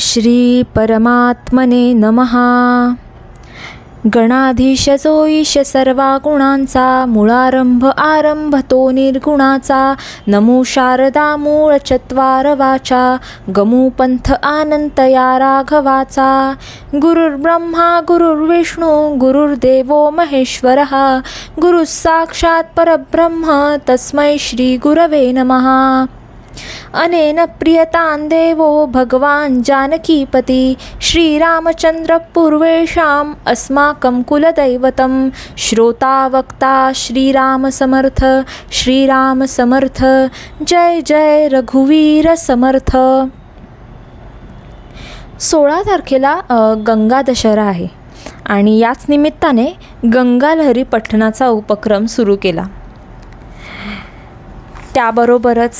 श्री परमात्मने नमः. गणाधीश ईश सर्वा गुणांचा मुळारंभ आरंभ तो निर्गुणाचा. नमो शारदा मूळ चत्वार वाचा गमू आनंत या राघवाचा. गुरुर्ब्रह्मा गुरुर्विष्णू गुरुर्देवो महेश्वरः. गुरुः साक्षात् परब्रह्म तस्मै श्री गुरवे नमः. अनेन प्रियतां देवो भगवान् जानकीपति। श्रीरामचन्द्र पूर्वेषाम् अस्माकं कुलदैवतं। श्रोता वक्ता श्रीरामसमर्थ श्रीरामसमर्थ जय जय रघुवीर समर्थ। सोळा तारखेला गंगा दशहरा आहे आणि याच निमित्ताने गंगालहरी पठणाचा उपक्रम सुरू केला. त्याबरोबरच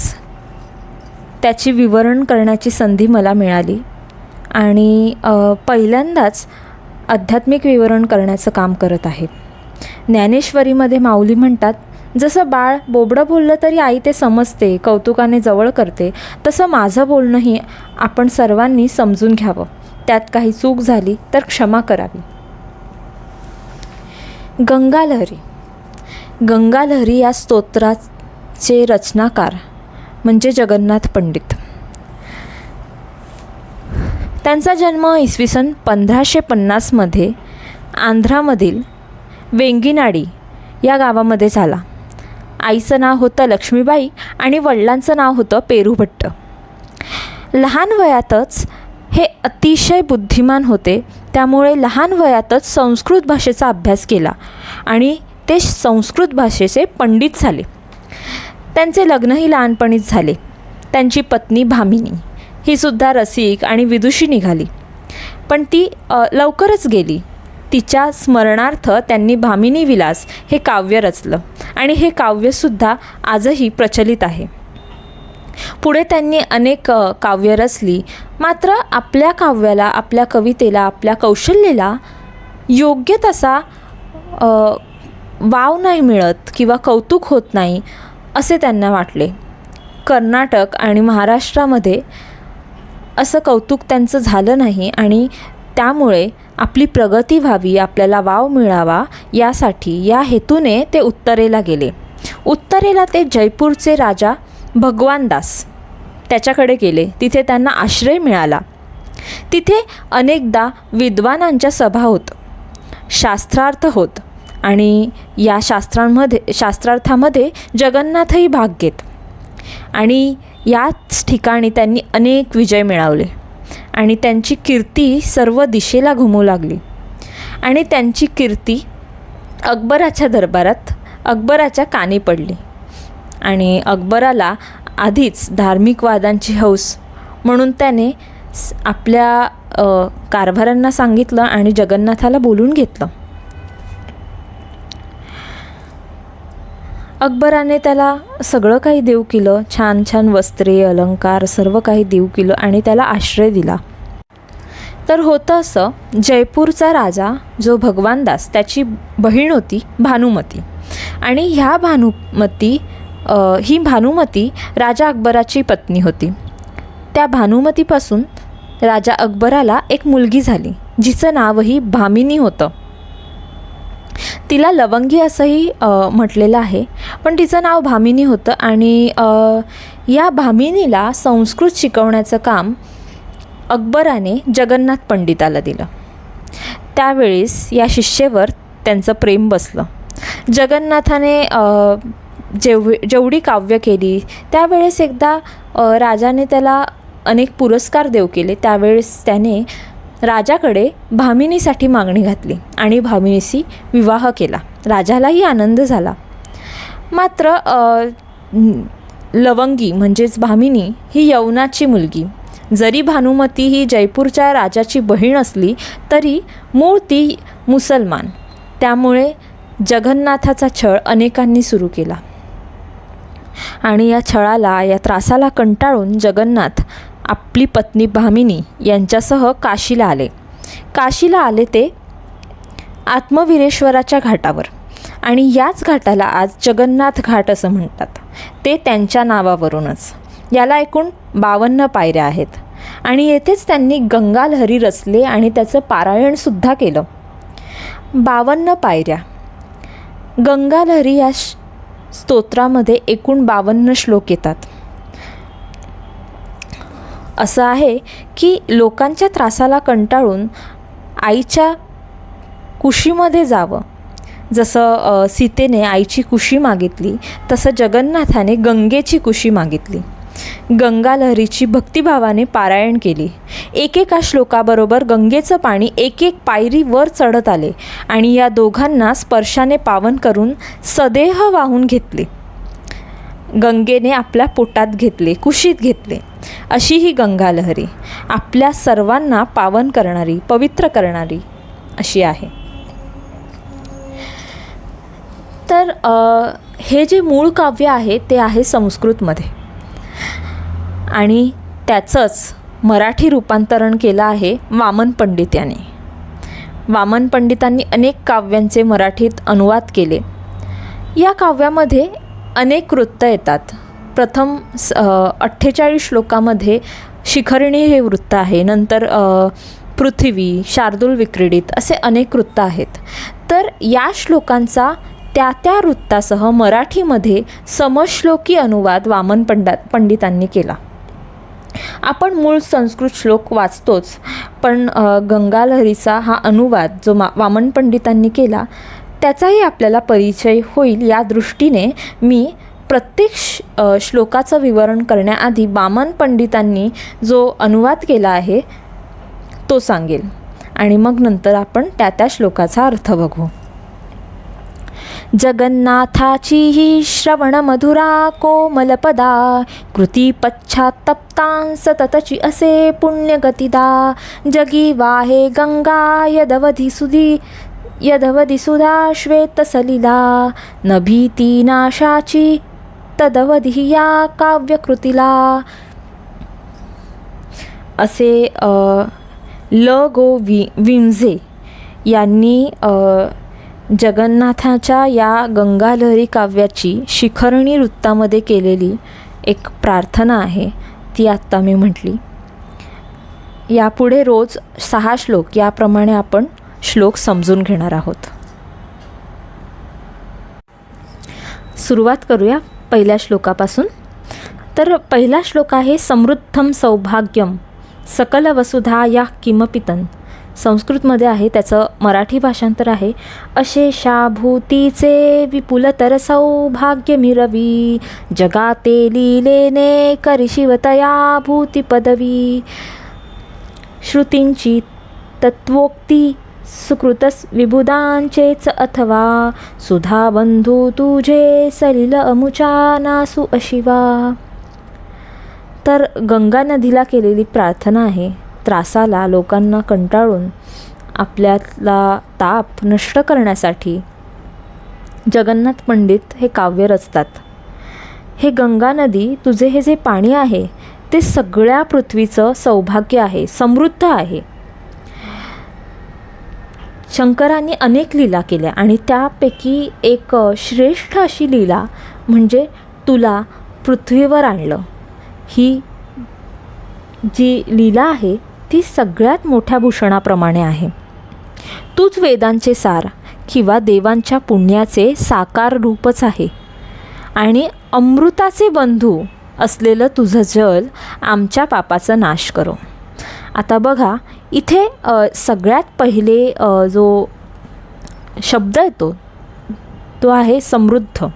त्याची विवरण करण्याची संधी मला मिळाली. आणि पहिल्यांदाच आध्यात्मिक विवरण करण्याचं काम करत आहे. ज्ञानेश्वरीमध्ये माऊली म्हणतात जसं बाळ बोबडं बोललं तरी आई ते समजते कौतुकाने जवळ करते तसं माझं बोलणंही आपण सर्वांनी समजून घ्यावं. त्यात काही चूक झाली तर क्षमा करावी. गंगालहरी. गंगालहरी या स्तोत्राचे रचनाकार म्हणजे जगन्नाथ पंडित. त्यांचा जन्म इसवी सन पंधराशे पन्नासमध्ये आंध्रामधील वेंगिनाडी या गावामध्ये झाला. आईचं नाव होतं लक्ष्मीबाई आणि वडिलांचं नाव होतं पेरूभट्ट. लहान वयातच हे अतिशय बुद्धिमान होते त्यामुळे लहान वयातच संस्कृत भाषेचा अभ्यास केला आणि ते संस्कृत भाषेचे पंडित झाले. त्यांचे लग्नही लहानपणीच झाले. त्यांची पत्नी भामिनी. ही सुद्धा रसिक आणि विदुषी निघाली. पण ती लवकरच गेली. तिच्या स्मरणार्थ त्यांनी भामिनी विलास हे काव्य रचलं. आणि हे काव्यसुद्धा आजही प्रचलित आहे. पुढे त्यांनी अनेक काव्य रचली. मात्र आपल्या काव्याला आपल्या कवितेला आपल्या कौशल्याला योग्य तसा वाव नाही मिळत किंवा कौतुक होत नाही. असे त्यांना वाटले. कर्नाटक आणि महाराष्ट्रामध्ये असं कौतुक त्यांचं झालं नाही आणि त्यामुळे आपली प्रगती व्हावी आपल्याला वाव मिळावा यासाठी या हेतूने ते उत्तरेला गेले. उत्तरेला ते जयपूरचे राजा भगवानदास त्याच्याकडे गेले. तिथे त्यांना आश्रय मिळाला. तिथे अनेकदा विद्वानांच्या सभा होत शास्त्रार्थ होत आणि या शास्त्रांमध्ये शास्त्रार्थामध्ये जगन्नाथही भाग घेत. आणि याच ठिकाणी त्यांनी अनेक विजय मिळवले. आणि त्यांची कीर्ती सर्व दिशेला घुमू लागली. आणि त्यांची कीर्ती अकबराच्या दरबारात अकबराच्या कानी पडली. आणि अकबराला आधीच धार्मिक वादांची हौस म्हणून त्याने आपल्या कारभारांना सांगितलं आणि जगन्नाथाला बोलून घेतलं. अकबराने त्याला सगळं काही देऊ केलं छान छान वस्त्रे अलंकार सर्व काही देऊ केलं आणि त्याला आश्रय दिला. तर होतं असं जयपूरचा राजा जो भगवानदास त्याची बहीण होती भानुमती. आणि ह्या भानुमती ही भानुमती राजा अकबराची पत्नी होती. त्या भानुमतीपासून राजा अकबराला एक मुलगी झाली जिचं नावही भामिनी होतं. तिला लवंगी असंही म्हटलेलं आहे. पण तिचं नाव भामिनी होतं आणि या भामिनीला संस्कृत शिकवण्याचं काम अकबराने जगन्नाथ पंडिताला दिलं. त्यावेळेस या शिष्येवर त्यांचं प्रेम बसलं. जगन्नाथाने जेव जेवढी काव्य केली त्यावेळेस एकदा राजाने त्याला अनेक पुरस्कार देऊ केले. त्यावेळेस त्याने राजाकडे भामिनीसाठी मागणी घातली आणि भामिनीशी विवाह केला. राजालाही आनंद झाला. मात्र लवंगी म्हणजेच भामिनी ही यवनाची मुलगी. जरी भानुमती ही जयपूरच्या राजाची बहीण असली तरी मूळ ती मुसलमान. त्यामुळे जगन्नाथाचा छळ अनेकांनी सुरू केला. आणि या छळाला या त्रासाला कंटाळून जगन्नाथ आपली पत्नी भामिनी यांच्यासह काशीला आले. काशीला आले ते आत्मवीरेश्वराच्या घाटावर. आणि याच घाटाला आज जगन्नाथ घाट असं म्हणतात. ते त्यांच्या नावावरूनच. याला एकूण बावन्न पायऱ्या आहेत. आणि येथेच त्यांनी गंगालहरी रचले आणि त्याचं पारायणसुद्धा केलं. बावन्न पायऱ्या. गंगालहरी या श- स्तोत्रामध्ये एकूण बावन्न श्लोक येतात. असं आहे की लोकांच्या त्रासाला कंटाळून आईच्या कुशीमध्ये जावं. जसं सीतेने आईची कुशी मागितली तसं जगन्नाथाने गंगेची कुशी मागितली. गंगालहरीची भक्तिभावाने पारायण केली. एकेका श्लोकाबरोबर गंगेचं पाणी एक एक पायरी वर चढत आले आणि या दोघांना स्पर्शाने पावन करून सदेह वाहून घेतले. गंगेने आपल्या पोटात घेतले कुशीत घेतले. अशी ही गंगालहरी आपल्या सर्वांना पावन करणारी पवित्र करणारी अशी आहे. तर हे जे मूळ काव्य आहे ते आहे संस्कृतमध्ये. आणि त्याचंच मराठी रूपांतरण केलं आहे वामन पंडित यांनी वामन पंडितांनी अनेक काव्यांचे मराठीत अनुवाद केले. या काव्यामध्ये अनेक वृत्त येतात. प्रथम स अठ्ठेचाळीस श्लोकामध्ये शिखरणी हे वृत्त आहे. नंतर पृथ्वी शार्दूल विक्रीडित असे अनेक वृत्त आहेत. तर या श्लोकांचा त्या त्या वृत्तासह मराठीमध्ये समश्लोकी अनुवाद वामन पंडा पंडितांनी केला. आपण मूळ संस्कृत श्लोक वाचतोच पण गंगालहरीचा हा अनुवाद जो मा वामन पंडितांनी केला त्याचाही आपल्याला परिचय होईल या दृष्टीने मी प्रत्येक श श्लोकाचं विवरण करण्याआधी बामन पंडितांनी जो अनुवाद केला आहे तो सांगेल. आणि मग नंतर आपण त्या त्या श्लोकाचा अर्थ बघू. जगन्नाथाची ही श्रवण मधुरा कोमलपदा कृती पश्चात्तप्तां सततची असे पुण्यगतिदा. जगी वाहे गंगा यदवधी सुधी यदवधी सुधा श्वेतसलिला न भीती नाशाची तदवधी या काव्यकृतीला। असे ल गो वि विंझे यांनी जगन्नाथाच्या या गंगालहरी काव्याची शिखरणी वृत्तामध्ये केलेली एक प्रार्थना आहे ती आत्ता मी म्हटली. यापुढे रोज सहा श्लोक याप्रमाणे आपण श्लोक समजून घेणार आहोत. सुरुवात करूया पहिल्या श्लोकापासून. तर पहिला श्लोक आहे समृद्धम सौभाग्यम सकल वसुधा या किमपितन. संस्कृतमध्ये आहे त्याचं मराठी भाषांतर आहे अशेषाभूतीचे विपुलतर सौभाग्य मिरवी जगाते लिलेने करिशिवतया भूती पदवी श्रुतींची तत्वोक्ती सुकृतस विभुदांचेच अथवा। सुधा बंधू तुझे सलिल अमुचा नासु अशिवा। तर गंगा नदीला केलेली प्रार्थना आहे त्रासाला लोकांना कंटाळून आपल्याला ताप नष्ट करण्यासाठी. जगन्नाथ पंडित हे काव्य रचतात. हे गंगा नदी तुझे हे जे पाणी आहे ते सगळ्या पृथ्वीचं सौभाग्य आहे समृद्ध आहे. शंकरांनी अनेक लीला केल्या आणि त्यापैकी एक श्रेष्ठ अशी लीला म्हणजे तुला पृथ्वीवर आणलं. ही जी लीला आहे ती सगळ्यात मोठ्या भूषणाप्रमाणे आहे. तूच वेदांचे सार किंवा देवांच्या पुण्याचे साकार रूपच आहे. आणि अमृताचे बंधू असलेलं तुझं जल आमच्या पापाचा नाश करो. आता बघा इथे सगळ्यात पहिले जो शब्द येतो तो आहे समृद्ध.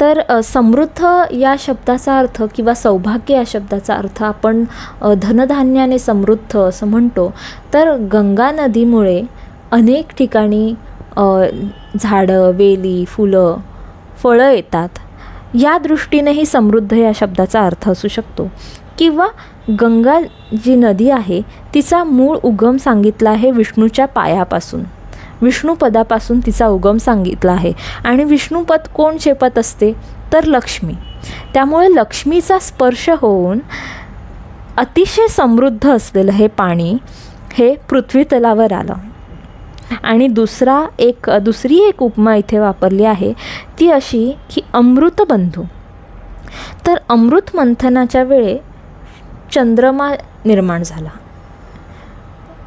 तर समृद्ध या शब्दाचा अर्थ किंवा सौभाग्य या शब्दाचा अर्थ आपण धनधान्याने समृद्ध असं म्हणतो. तर गंगा नदीमुळे अनेक ठिकाणी झाडं वेली फुलं फळं येतात. या दृष्टीनेही समृद्ध या शब्दाचा अर्थ असू शकतो. किंवा गंगा जी नदी आहे तिचा मूळ उगम सांगितला आहे विष्णूच्या पायापासून. विष्णुपदापासून तिचा उगम सांगितला आहे. आणि विष्णुपद कोण चेपत असते? तर लक्ष्मी. त्यामुळे लक्ष्मीचा स्पर्श होऊन अतिशय समृद्ध असलेलं हे पाणी हे पृथ्वी तलावर आलं. आणि दुसरा एक दुसरी एक उपमा इथे वापरली आहे. ती अशी की अमृतबंधू तर अमृत मंथनाच्या वेळे चंद्रमा निर्माण झाला.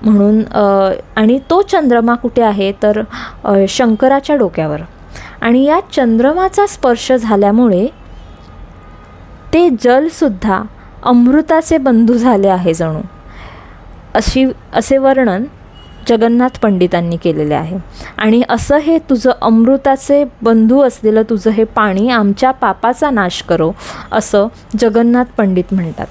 म्हणून आणि तो चंद्रमा कुठे आहे? तर शंकराच्या डोक्यावर. आणि या चंद्रमाचा स्पर्श झाल्यामुळे ते जलसुद्धा अमृताचे बंधू झाले आहे जणू. अशी असे वर्णन जगन्नाथ पंडितांनी केलेले आहे. आणि असं हे तुझं अमृताचे बंधू असलेलं तुझं हे पाणी आमच्या पापाचा नाश करो असं जगन्नाथ पंडित म्हणतात.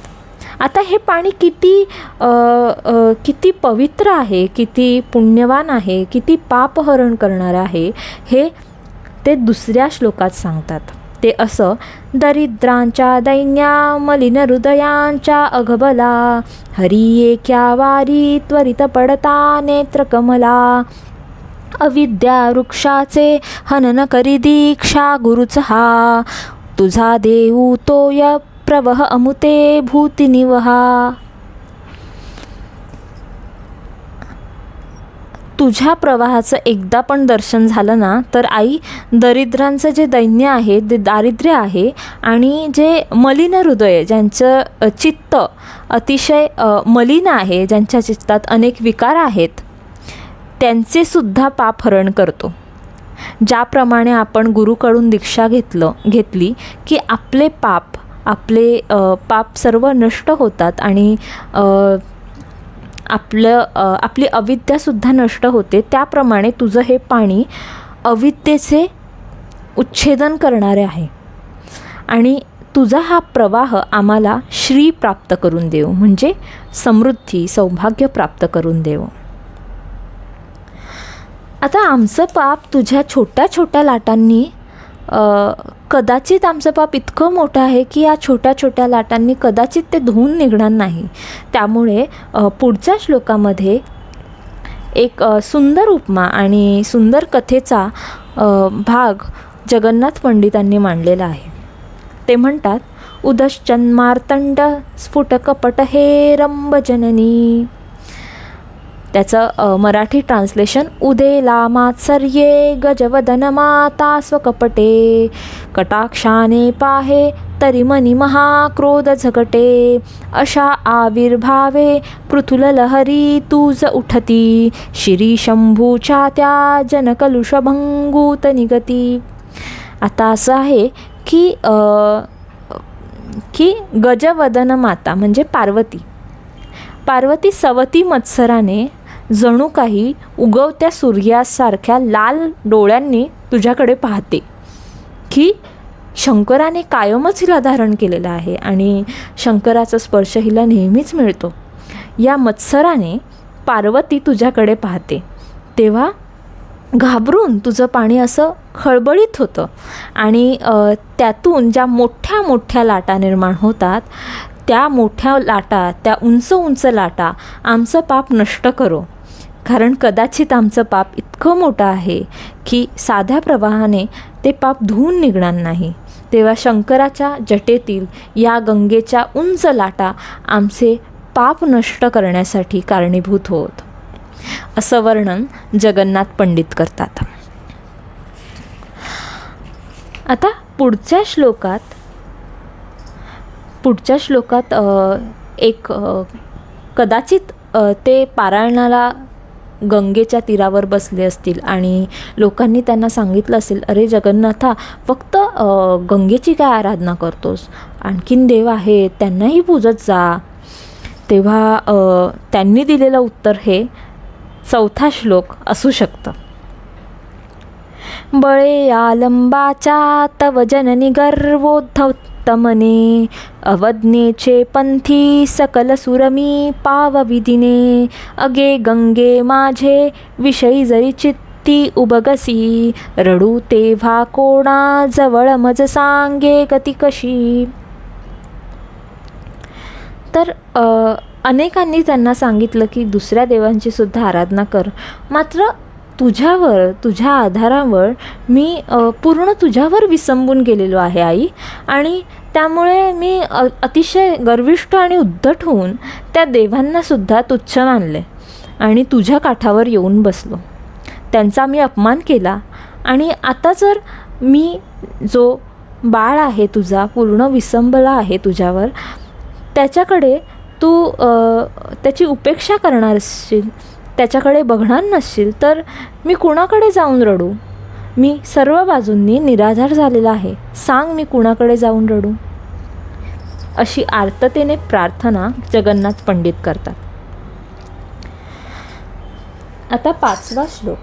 आता हे पाणी किती आ, आ, किती पवित्र आहे किती पुण्यवान आहे किती पापहरण करणारं आहे हे ते दुसऱ्या श्लोकात सांगतात. ते असं दरिद्रांच्या दैन्या मलिन हृदयांच्या अघबला हरी एक्या वारी त्वरित पडता नेत्रकमला अविद्या वृक्षाचे हनन करी दीक्षा गुरुच हा. तुझा देऊ तो य प्रवह अमुते भूतिनिवहा। तुझ्या प्रवाहाचं एकदा पण दर्शन झालं ना तर आई दरिद्रांचं जे दैन्य आहे ते दारिद्र्य आहे आणि जे मलिन हृदय ज्यांचं चित्त अतिशय मलिन आहे ज्यांच्या चित्तात अनेक विकार आहेत त्यांचे सुद्धा पाप हरण करतो. ज्याप्रमाणे आपण गुरुकडून दीक्षा घेतलं घेतली की आपले पाप आपले पाप सर्व नष्ट होतात आणि आपलं आपली अविद्यासुद्धा नष्ट होते. त्याप्रमाणे तुझं हे पाणी अविद्येचे उच्छेदन करणारे आहे. आणि तुझा हा प्रवाह आम्हाला श्री प्राप्त करून देव म्हणजे समृद्धी सौभाग्य प्राप्त करून देव. आता आमचं पाप तुझ्या छोट्या छोट्या लाटांनी कदाचित आमचं पाप इतकं मोठं आहे की या छोट्या छोट्या लाटांनी कदाचित ते धुवून निघणार नाही. त्यामुळे पुढच्या श्लोकामध्ये एक सुंदर उपमा आणि सुंदर कथेचा भाग जगन्नाथ पंडितांनी मांडलेला आहे. ते म्हणतात उदश्चन्मार्तंड स्फुटकपट हे रंबजननी त्याचं मराठी ट्रान्सलेशन उदेला मात्सर्ये गजवदन माता स्वकपटे कटाक्षाने पाहे तरी मनी महाक्रोध झगटे अशा आविर्भावे पृथुल लहरी उठती शिरी शंभूच्या त्या जनकलुषभंगूत निगती. आता असं आहे की की गजवदन माता म्हणजे पार्वती. पार्वती सवती मत्सराने जणू काही उगवत्या सूर्यासारख्या लाल डोळ्यांनी तुझ्याकडे पाहते. की शंकराने कायमच हिला धारण केलेलं आहे आणि शंकराचा स्पर्श हिला नेहमीच मिळतो. या मत्सराने पार्वती तुझ्याकडे पाहते. तेव्हा घाबरून तुझं पाणी असं खळबळीत होतं आणि त्यातून ज्या मोठ्या मोठ्या लाटा निर्माण होतात त्या मोठ्या लाटा त्या उंच उंच लाटा आमचं पाप नष्ट करो. कारण कदाचित आमचं पाप इतकं मोठं आहे की साध्या प्रवाहाने ते पाप धुवून निघणार नाही. तेव्हा शंकराच्या जटेतील या गंगेच्या उंच लाटा आमचे पाप नष्ट करण्यासाठी कारणीभूत होत. असं वर्णन जगन्नाथ पंडित करतात. आता पुढच्या श्लोकात पुढच्या श्लोकात एक कदाचित ते पारायणाला गंगेच्या तीरावर बसले असतील आणि लोकांनी त्यांना सांगितलं असेल अरे जगन्नाथा फक्त गंगेची काय आराधना करतोस? आणखीन देव आहेत त्यांनाही पूजत जा. तेव्हा त्यांनी दिलेलं उत्तर हे चौथा श्लोक असू शकतं. बळे आलंबाच्या तव जननी तमने अवज्ञेचे पंथी सकल सुरमी पावविदिने अगे गंगे माझे विषयी जरी चित्ती उबगसी रडू तेव्हा कोणा जवळ मज सांगे गती कशी? तर अनेकांनी त्यांना सांगितलं की दुसऱ्या देवांची सुद्धा आराधना कर. मात्र तुझ्यावर तुझ्या आधारावर मी पूर्ण तुझ्यावर विसंबून गेलेलो आहे आई. आणि त्यामुळे मी अ, अतिशय गर्विष्ठ आणि उद्धट होऊन त्या देवांनासुद्धा तुच्छ मानले आणि तुझ्या काठावर येऊन बसलो. त्यांचा मी अपमान केला आणि आता जर मी जो बाळ आहे तुझा पूर्ण विसंबला आहे तुझ्यावर त्याच्याकडे तू त्याची उपेक्षा करणार असशील त्याच्याकडे बघणार नसशील तर मी कुणाकडे जाऊन रडू? मी सर्व बाजूंनी निराधार झालेला आहे. सांग मी कुणाकडे जाऊन रडू? अशी आर्ततेने प्रार्थना जगन्नाथ पंडित करतात. आता पाचवा श्लोक.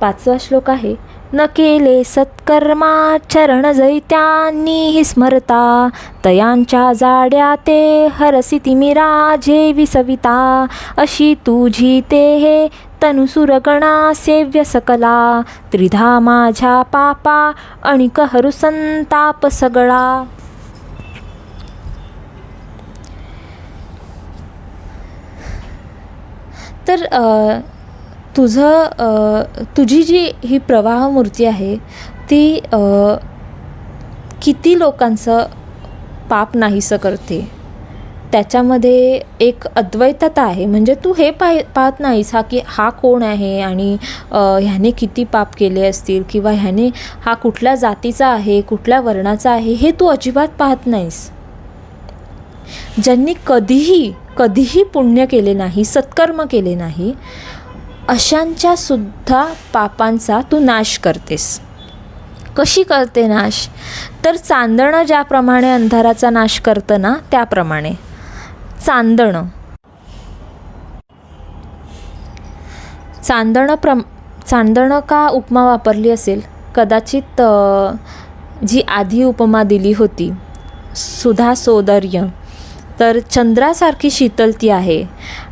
पाचवा श्लोक आहे न केले सत्कर्मा चरण हि स्मरता. तयांच्या जाड्या ते हरसिती तिमिरा जेवी सविता अशी तुझी ते हे तनुसुरगणा सेव्य सकला. त्रिधा माझ्या पापा अणिक कहरु संताप सगळा. तर तुझं तुझी जी ही प्रवाह मूर्ती आहे ती किती लोकांचं पाप नाहीसं करते? त्याच्यामध्ये एक अद्वैतता आहे. म्हणजे तू हे पाह पाहत नाहीस हा की हा कोण आहे आणि ह्याने किती पाप केले असतील किंवा ह्याने हा कुठल्या जातीचा आहे कुठल्या वर्णाचा आहे हे तू अजिबात पाहत नाहीस. ज्यांनी कधीही कधीही पुण्य केले नाही सत्कर्म केले नाही अशांच्या सुद्धा पापांचा तू नाश करतेस. कशी करते नाश? तर चांदणं ज्याप्रमाणे अंधाराचा नाश करतं ना त्याप्रमाणे. चांदणं. चांदणं प्रम चांदणं का उपमा वापरली असेल? कदाचित जी आधी उपमा दिली होती. सुधा सौंदर्य. तर चंद्रासारखी शीतल ती आहे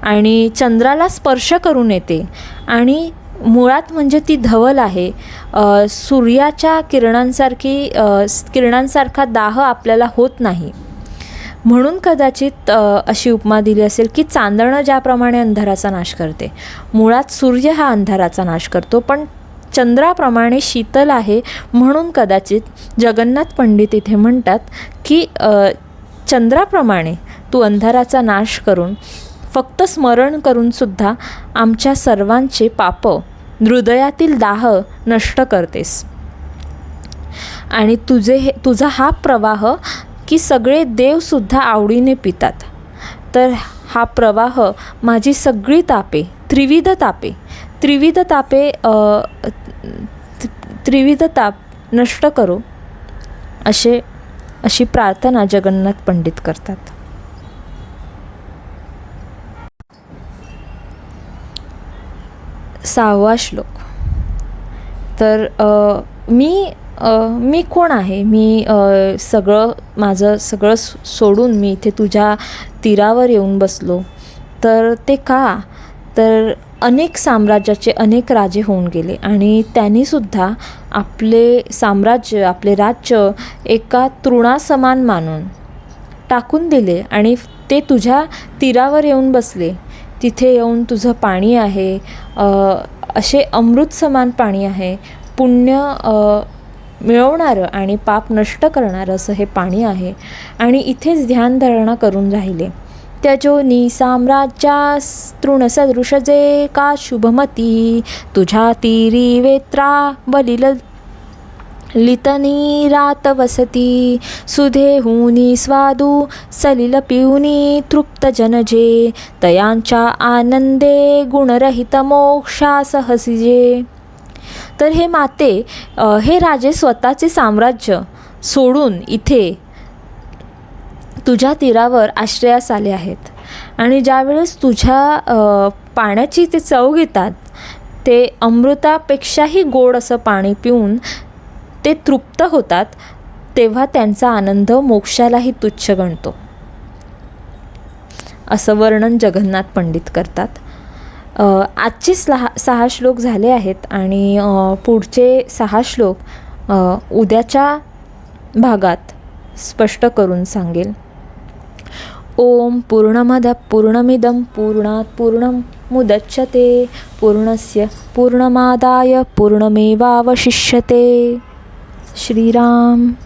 आणि चंद्राला स्पर्श करून येते. आणि मुळात म्हणजे ती धवल आहे. सूर्याच्या किरणांसारखी किरणांसारखा दाह आपल्याला होत नाही. म्हणून कदाचित अशी उपमा दिली असेल की चांदणं ज्याप्रमाणे अंधाराचा नाश करते मुळात सूर्य हा अंधाराचा नाश करतो पण चंद्राप्रमाणे शीतल आहे म्हणून कदाचित जगन्नाथ पंडित इथे म्हणतात की चंद्राप्रमाणे तू अंधाराचा नाश करून फक्त स्मरण करूनसुद्धा आमच्या सर्वांचे पाप हृदयातील दाह नष्ट करतेस. आणि तुझे हे तुझा हा प्रवाह की सगळे देवसुद्धा आवडीने पितात. तर हा प्रवाह माझी सगळी तापे त्रिविध तापे त्रिविध तापे त्रिविध ताप नष्ट करो असे अशी प्रार्थना जगन्नाथ पंडित करतात. सहावा श्लोक. तर मी मी कोण आहे? मी सगळं माझं सगळं सो- सोडून मी इथे तुझ्या तीरावर येऊन बसलो. तर ते का? तर अनेक साम्राज्याचे अनेक राजे होऊन गेले आणि त्यांनीसुद्धा आपले साम्राज्य आपले राज्य एका तृणासमान मानून टाकून दिले आणि ते तुझ्या तीरावर येऊन बसले. तिथे येऊन तुझं पाणी आहे. असे अमृत समान पाणी आहे. पुण्य मिळवणारं आणि पाप नष्ट करणारं असं हे पाणी आहे. आणि इथेच ध्यानधारणा करून राहिले. त्यजोनी साम्राज्या तृणसदृश जे का शुभमती? तुझ्या तीरी वेत्रा बलिल लितनी रात वसती। सुधेहुनी स्वादू सलिल पिऊनी तृप्त जनजे। तयांच्या आनंदे गुणरहित मोक्षा सहसिजे। तर हे माते हे राजे स्वतःचे साम्राज्य सोडून इथे तुझ्या तीरावर आश्रयास आले आहेत. आणि ज्यावेळेस तुझ्या पाण्याची ते चव घेतात ते अमृतापेक्षाही गोड असं पाणी पिऊन ते तृप्त होतात तेव्हा त्यांचा आनंद मोक्षालाही तुच्छ गणतो. असं वर्णन जगन्नाथ पंडित करतात. आजचे सहा सहा श्लोक झाले आहेत आणि पुढचे सहा श्लोक उद्याच्या भागात स्पष्ट करून सांगेल. ओम पूर्णमद पूर्णमिदं पूर्णात् पूर्णं मुदच्छते पूर्णस्य पूर्णमादाय पूर्णमेवावशिष्यते. श्रीराम।